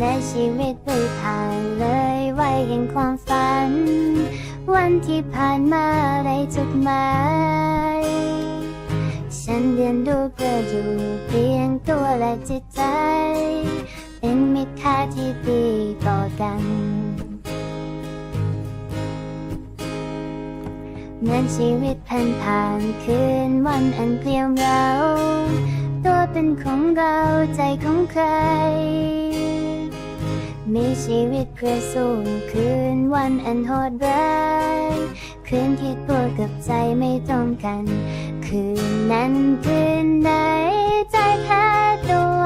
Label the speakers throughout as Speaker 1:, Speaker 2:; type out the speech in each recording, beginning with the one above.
Speaker 1: ในชีวิตไปผ่านเลยไว้แห่งความฝัน วันที่ผ่านมาได้จุดหมายฉันเรียนรู้เพื่ออยู่เพียงตัวและจิตใจ เป็นมิตรค่าที่ดีต่อกันเหมือนชีวิตผ่านผ่านคืนวันอันเปลี่ยวเรา ตัวเป็นของเราใจของใคร มีชีวิตเพื่อสู้คืนวันอันโหดร้ายคืนที่ตัวกับใจไม่ตรงกัน คืนนั้นคืนไหนใจแพ้ตัว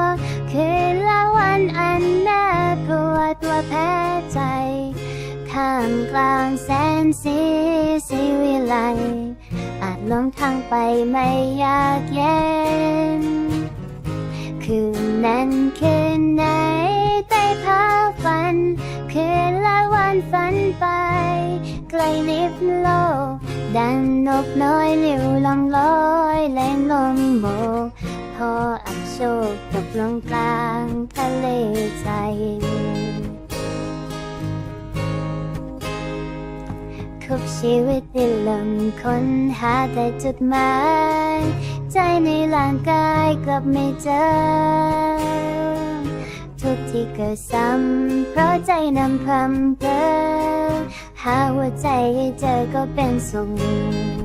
Speaker 1: คืนละวันอันน่ากลัวตัวแพ้ใจข้ามกลางแสนสีสีวิไลอาจหลงทางไปไม่อยากเย็น คืนนั้นคืน ฝันไป ไกลลิบโลก ดังนกน้อยลิวลองลอยแรงลมโบกพออับโชคตกลงกลางทะเลใจทุกชีวิตดิ้นรนค้นหาแต่จุดหมาย ใจในร่างกายกลับไม่เจอ ทุกที่เกิดซ้ำเพราะใจนำพรำเพอหาหัวใจให้เจอก็เป็นสุข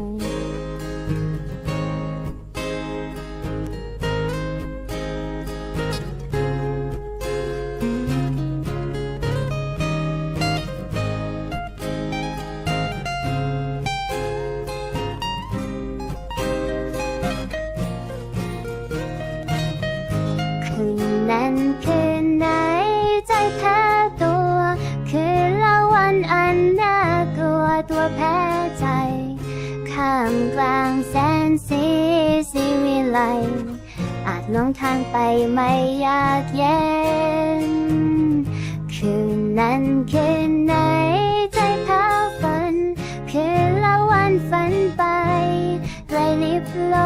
Speaker 1: คืนนั้นคืนไหนใจแพ้ตัว คืนละวันอันน่ากลัวตัวแพ้ใจข้ามกลางแสนสีสีวิไลอาจหลงทางไปไม่อยากเย็น คืนนั้นคืนไหนใจเท้ฝัน คืนละวันฝันไปไกลลิบโล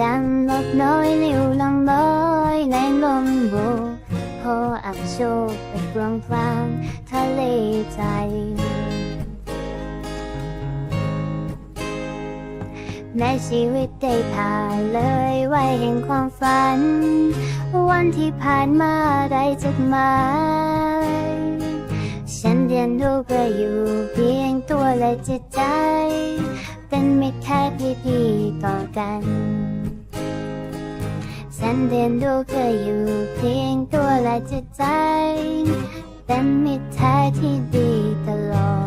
Speaker 1: ดังนกน้อยลิว ลมโบพออับโชคไปกลางกลางทะเลใจในชีวิตได้ผ่านเลยไว้แห่งความฝัน วันที่ผ่านมาได้จดหมายฉันเรียนรู้เพื่ออยู่เพียงตัวและจิตใจ เป็นมิตรแค่ที่ดีต่อกัน ฉันเรียนรู้เธออยู่เพียงตัวและจิตใจ เป็นมิตรแท้ที่ดีตลอด